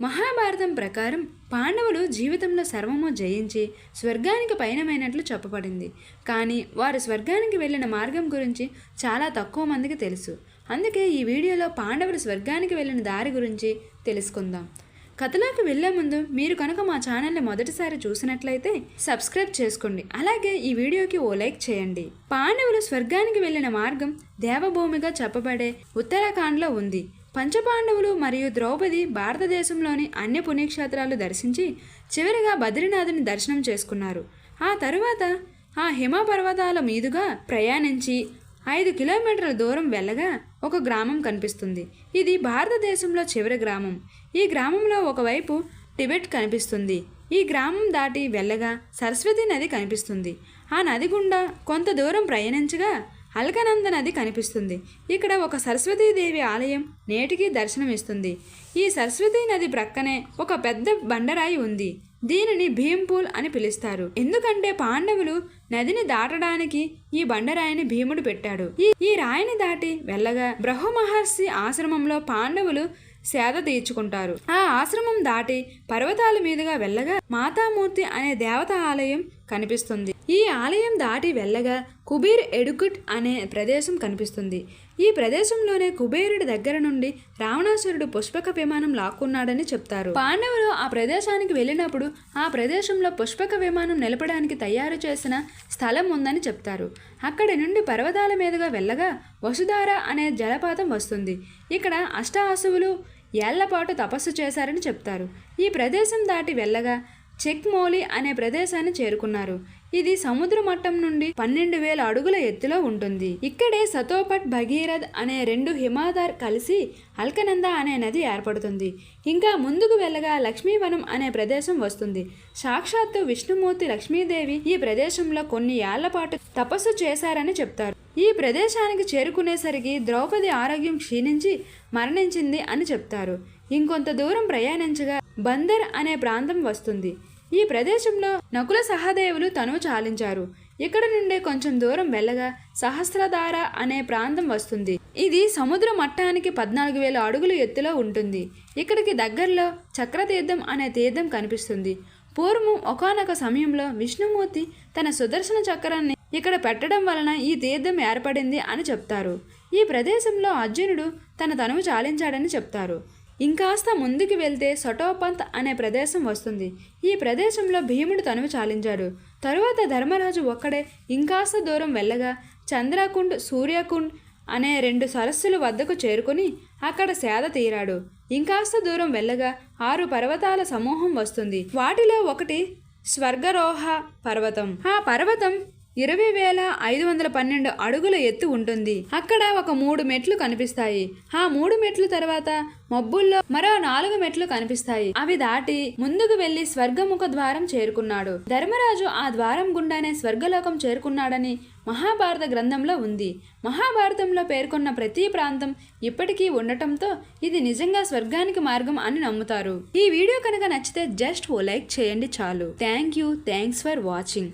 మహాభారతం ప్రకారం పాండవులు జీవితంలో సర్వము జయించి స్వర్గానికి పయనమైనట్లు చెప్పబడింది. కానీ వారు స్వర్గానికి వెళ్ళిన మార్గం గురించి చాలా తక్కువ మందికి తెలుసు. అందుకే ఈ వీడియోలో పాండవులు స్వర్గానికి వెళ్ళిన దారి గురించి తెలుసుకుందాం. కథలోకి వెళ్ళే ముందు మీరు కనుక మా ఛానల్ని మొదటిసారి చూసినట్లయితే సబ్స్క్రైబ్ చేసుకోండి. అలాగే ఈ వీడియోకి ఓ లైక్ చేయండి. పాండవులు స్వర్గానికి వెళ్ళిన మార్గం దేవభూమిగా చెప్పబడే ఉత్తరాఖండ్లో ఉంది. పంచపాండవులు మరియు ద్రౌపది భారతదేశంలోని అన్ని పుణ్యక్షేత్రాలు దర్శించి చివరిగా బద్రీనాథుని దర్శనం చేసుకున్నారు. ఆ తరువాత ఆ హిమ పర్వతాల మీదుగా ప్రయాణించి ఐదు కిలోమీటర్ల దూరం వెళ్ళగా ఒక గ్రామం కనిపిస్తుంది. ఇది భారతదేశంలో చివరి గ్రామం. ఈ గ్రామంలో ఒకవైపు టిబెట్ కనిపిస్తుంది. ఈ గ్రామం దాటి వెళ్ళగా సరస్వతి నది కనిపిస్తుంది. ఆ నది గుండా కొంత దూరం ప్రయాణించగా అల్కనంద నది కనిపిస్తుంది. ఇక్కడ ఒక సరస్వతీదేవి ఆలయం నేటికి దర్శనమిస్తుంది. ఈ సరస్వతీ నది ప్రక్కనే ఒక పెద్ద బండరాయి ఉంది. దీనిని భీంపూల్ అని పిలుస్తారు. ఎందుకంటే పాండవులు నదిని దాటడానికి ఈ బండరాయిని భీముడు పెట్టాడు. ఈ రాయిని దాటి వెళ్ళగా బ్రహ్మ మహర్షి ఆశ్రమంలో పాండవులు సేద తీర్చుకుంటారు. ఆ ఆశ్రమం దాటి పర్వతాల మీదుగా వెళ్ళగా మాతామూర్తి అనే దేవత ఆలయం కనిపిస్తుంది. ఈ ఆలయం దాటి వెళ్ళగా కుబీర్ ఎడుకుట్ అనే ప్రదేశం కనిపిస్తుంది. ఈ ప్రదేశంలోనే కుబేరుడి దగ్గర నుండి రావణాసురుడు పుష్పక విమానం లాక్కున్నాడని చెప్తారు. పాండవులు ఆ ప్రదేశానికి వెళ్ళినప్పుడు ఆ ప్రదేశంలో పుష్పక విమానం నిలపడానికి తయారు చేసిన స్థలం ఉందని చెప్తారు. అక్కడి నుండి పర్వతాల మీదుగా వెళ్ళగా వసుధార అనే జలపాతం వస్తుంది. ఇక్కడ అష్టాసువులు ఏళ్ళపాటు తపస్సు చేశారని చెప్తారు. ఈ ప్రదేశం దాటి వెళ్ళగా చెక్మౌలి అనే ప్రదేశాన్ని చేరుకున్నారు. ఇది సముద్ర మట్టం నుండి పన్నెండు వేల అడుగుల ఎత్తులో ఉంటుంది. ఇక్కడే సతోపట్ భగీరథ్ అనే రెండు హిమాదార్ కలిసి అల్కనంద అనే నది ఏర్పడుతుంది. ఇంకా ముందుకు వెళ్ళగా లక్ష్మీవనం అనే ప్రదేశం వస్తుంది. సాక్షాత్తు విష్ణుమూర్తి లక్ష్మీదేవి ఈ ప్రదేశంలో కొన్ని ఏళ్ళ పాటు తపస్సు చేశారని చెప్తారు. ఈ ప్రదేశానికి చేరుకునేసరికి ద్రౌపది ఆరోగ్యం క్షీణించి మరణించింది అని చెప్తారు. ఇంకొంత దూరం ప్రయాణించగా బందర్ అనే ప్రాంతం వస్తుంది. ఈ ప్రదేశంలో నకుల సహదేవులు తనువు చాలించారు. ఇక్కడ నుండే కొంచెం దూరం వెళ్ళగా సహస్రధార అనే ప్రాంతం వస్తుంది. ఇది సముద్ర మట్టానికి పద్నాలుగు వేల అడుగుల ఎత్తులో ఉంటుంది. ఇక్కడికి దగ్గరలో చక్రతీర్థం అనే తీర్థం కనిపిస్తుంది. పూర్వం ఒకానొక సమయంలో విష్ణుమూర్తి తన సుదర్శన చక్రాన్ని ఇక్కడ పెట్టడం వలన ఈ తీర్థం ఏర్పడింది అని చెప్తారు. ఈ ప్రదేశంలో అర్జునుడు తన తనువు చాలించాడని చెప్తారు. ఇంకాస్త ముందుకు వెళ్తే సటోపంత్ అనే ప్రదేశం వస్తుంది. ఈ ప్రదేశంలో భీముడు తనువు చాలించాడు. తరువాత ధర్మరాజు ఒక్కడే ఇంకాస్త దూరం వెళ్ళగా చంద్రకుండ్ సూర్యకుండ్ అనే రెండు సరస్సుల వద్దకు చేరుకుని అక్కడ సేద తీరాడు. ఇంకాస్త దూరం వెళ్ళగా ఆరు పర్వతాల సమూహం వస్తుంది. వాటిలో ఒకటి స్వర్గరోహ పర్వతం. ఆ పర్వతం ఇరవై వేల ఐదు వందల పన్నెండు అడుగుల ఎత్తు ఉంటుంది. అక్కడ ఒక మూడు మెట్లు కనిపిస్తాయి. ఆ మూడు మెట్లు తర్వాత మబ్బుల్లో మరో నాలుగు మెట్లు కనిపిస్తాయి. అవి దాటి ముందుకు వెళ్ళి స్వర్గముఖ ద్వారం చేరుకున్నాడు. ధర్మరాజు ఆ ద్వారం గుండానే స్వర్గలోకం చేరుకున్నాడని మహాభారత గ్రంథంలో ఉంది. మహాభారతంలో పేర్కొన్న ప్రతి ప్రాంతం ఇప్పటికీ ఉండటంతో ఇది నిజంగా స్వర్గానికి మార్గం అని నమ్ముతారు. ఈ వీడియో కనుక నచ్చితే జస్ట్ ఓ లైక్ చేయండి చాలు. Thank you. Thanks for watching.